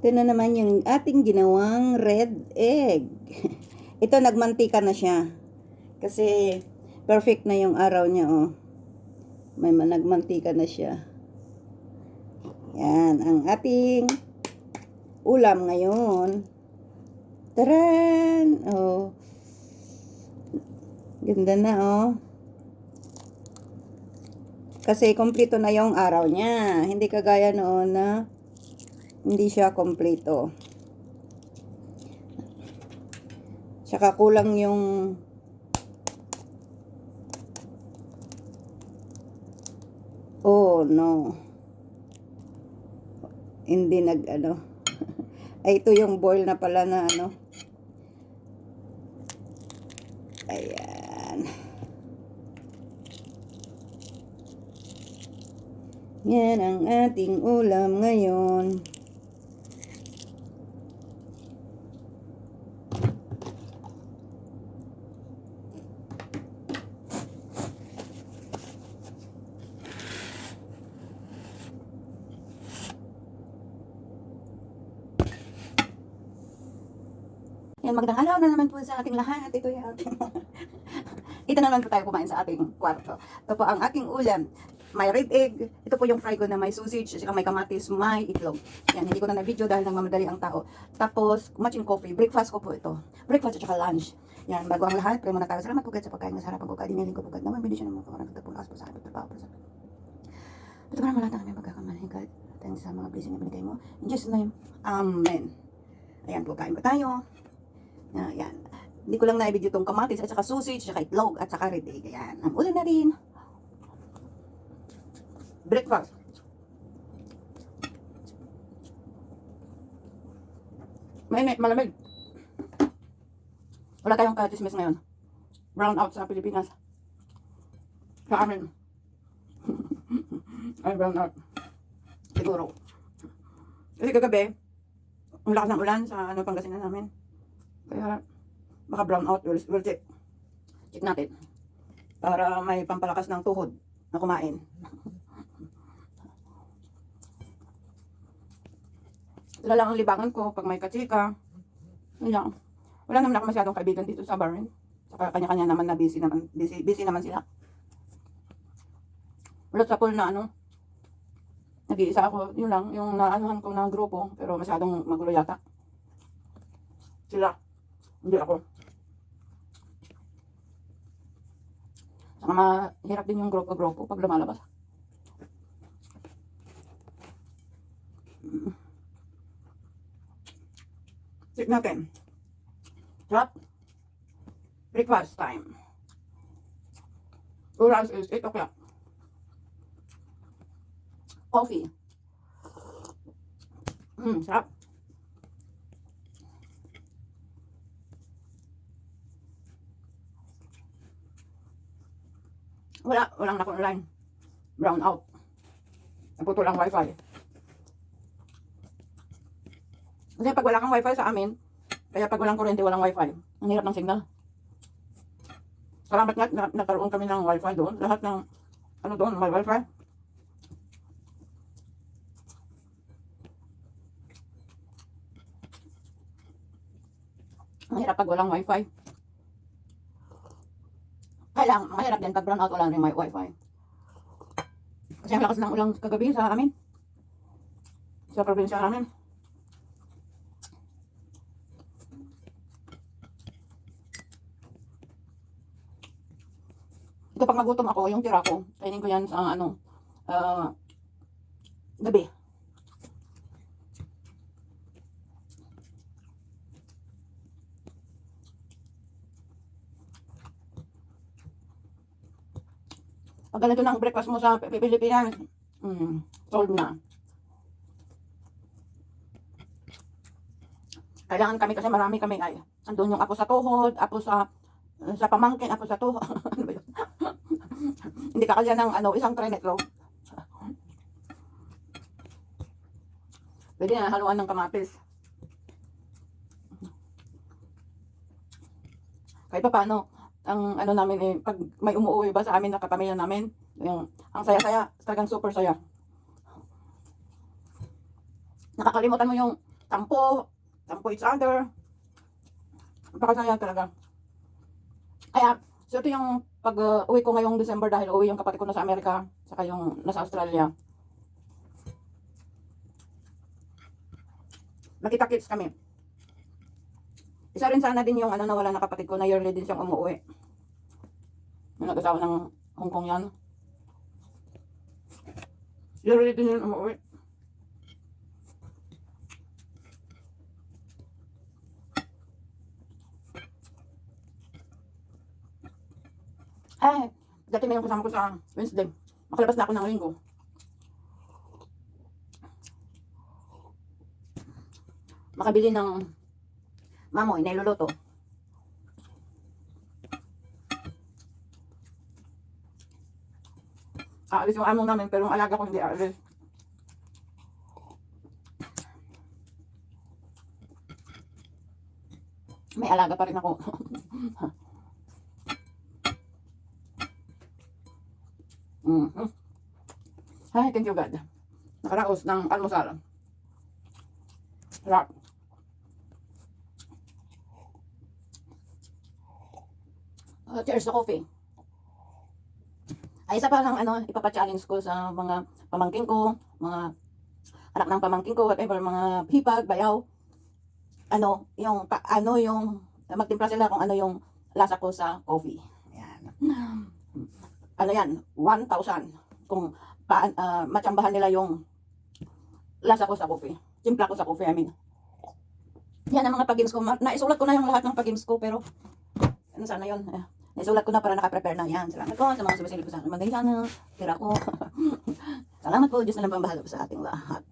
Ito na naman yung ating ginawang red egg. Ito, nagmantika na siya. Kasi, perfect na yung araw niya, oh. May ma- nagmantika na siya. Yan, ang ating ulam ngayon. Taran! Oh. Ganda na, oh. Kasi, kompleto na yung araw niya. Hindi kagaya noon na hindi siya kompleto. Tsaka kulang yung Oh, no. Hindi nag ano. Ay, ito yung boil na pala na ano. Ayan. Yan ang ating ulam ngayon. Yan, magandang araw na naman po sa ating lahat. Ito yung ating... Ito naman po tayo kumain sa ating kwarto. Ito po ang aking ulam. May red egg. Ito po yung fry ko na may sausage. Saka may kamatis, may itlog. Yan, hindi ko na na-video dahil nagmamadali ang tao. Tapos, matching coffee. Breakfast ko po ito. Breakfast at saka lunch. Yan, bago ang lahat, pray muna tayo. Salamat po guys sa pagkain. Masarap ang pagkain. Diniling ko po God. Naman, bendisyon naman po. Marang tagpulas po sa akin. Pagtrabaho po sa akin. Ito para malata kami pagkakamali. God, thanks sa mga blessing na binigay mo. In Jesus' name, Amen. Ayan po, kain po tayo. Na, yan. Hindi ko lang na-video tong kamatis at saka sausage, at saka itlog, at saka red egg. Ayan. Ang ulan na rin. Breakfast. Mainit, malamig. Wala tayong katismis ngayon. Brown out sa Pilipinas. Sa amin. Ay, brown out. Siguro. Kasi kagabi, ang lakas ng ulan sa ano, Pangasinan namin. Kaya, baka brown out. We'll, we'll check. Check natin. Para may pampalakas ng tuhod na kumain. Sila lang ang libangan ko pag may katsika. Yun. Wala naman ako masyadong kaibigan dito sa Bahrain. Saka kanya-kanya naman na busy naman. Busy, busy naman sila. Wala sa pool na ano. Nag-iisa ako. Yun lang. Yung naanuhan ko na grupo. Pero masyadong magulo yata. Sila. Hindi ako. Saka mahirap din yung grupo-grupo pag lumalabas. Check natin. Sarap. Breakfast time. Oras is 8 o'clock. Coffee. Mm, sarap. Wala, walang na online. Brown out. Naputo lang wifi. Kasi pag wala kang wifi sa amin, kaya pag walang kuryente, walang wifi. Ang hirap ng signal. Salamat nga, na, nagkaroon kami ng wifi doon. Lahat ng, ano doon, may wifi. Ang hirap pag walang wifi. Lang, mahirap din pag brown out, wala rin may wifi. Kasi ang lakas ng ulang kagabi sa amin. Sa probinsya namin. Ito pag magutom ako, yung tira ko, kainin ko yan sa ano, ah, gabi. Pag ganito na ang breakfast mo sa Pilipinas, mm, sold na. Kailangan kami kasi marami kami ay. Andun yung apo sa tuhod, apo sa sa pamangkin, apo sa tuhod. ano ba yun? Hindi ka kaya ng ano, isang tray netlog. Pwede na haluan ng kamatis. Kahit pa paano, ang ano namin eh, pag may umuwi ba sa amin na kapamilya namin, yung, ang saya-saya, talagang super saya. Nakakalimutan mo yung tampo, tampo each other. Napakasaya talaga. Kaya, so yung pag uh, ko ngayong December dahil uwi yung kapatid ko na sa Amerika, saka yung nasa Australia. Makita-kits kami. Isa rin sana din yung ano nawala na kapatid ko na yearly din siyang umuwi. Yung nag-asawa ng Hong Kong yan. Yearly din yun umuwi. Ay, dati na yung kasama ko sa Wednesday. Makalabas na ako ng linggo. Makabili ng mamoy na iluluto. Aalis yung amo namin pero yung alaga ko hindi aalis. May alaga pa rin ako. Mhm. Ay, thank you God. Nakaraos ng almusal. Sarap. Uh, cheers sa coffee. Ay, isa pa lang ano, ipapa-challenge ko sa mga pamangking ko, mga anak ng pamangking ko, whatever, mga hipag, bayaw. Ano, yung, pa, ano yung, magtimpla sila kung ano yung lasa ko sa coffee. Ayan. Ano yan, 1,000. Kung pa, ah, matsambahan nila yung lasa ko sa coffee. Timpla ko sa coffee, I mean. Yan ang mga pag-games ko. Naisulat ko na yung lahat ng pag-games ko, pero ano sana yun? Eh, naisulat ko na para nakaprepare na yan. Salamat po sa mga sumasilip ko sa akin. Maganda sana. Tira ko. Salamat po. Diyos na lang pambahala po sa ating lahat.